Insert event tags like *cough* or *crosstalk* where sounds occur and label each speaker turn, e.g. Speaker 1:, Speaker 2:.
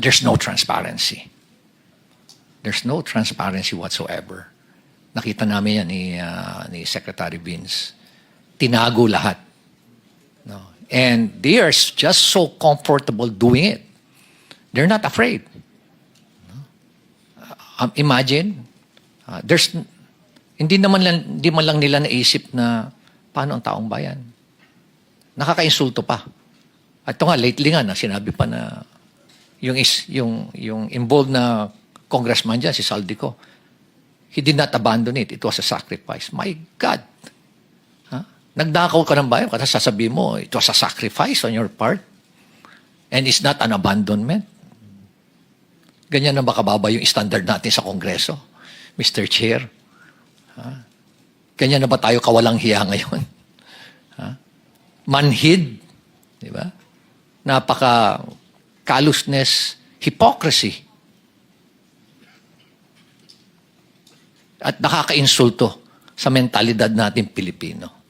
Speaker 1: there's no transparency. There's no transparency whatsoever. Nakita namin yan ni, ah, ni Secretary Vince. Tinago lahat. No? And they are just so comfortable doing it. They're not afraid. No? Um, imagine, ah, there's hindi naman lang, hindi man lang nila naisip na paano ang taong bayan. Nakakainsulto pa. At ito nga, lately nga, na sinabi pa na yung, is, yung, yung involved na congressman dyan, si Saldico, he did not abandon it. It was a sacrifice. My God! Ha? Nagdakaw ka ng bayan, kasi sasabihin mo, it was a sacrifice on your part. And it's not an abandonment. Ganyan na ba kababa yung standard natin sa Kongreso? Mr. Chair. Ha? Ganyan na ba tayo kawalang hiya ngayon? *laughs* Ha? Manhid. Di ba? Napaka callousness, hypocrisy. At nakakainsulto sa mentalidad natin Pilipino.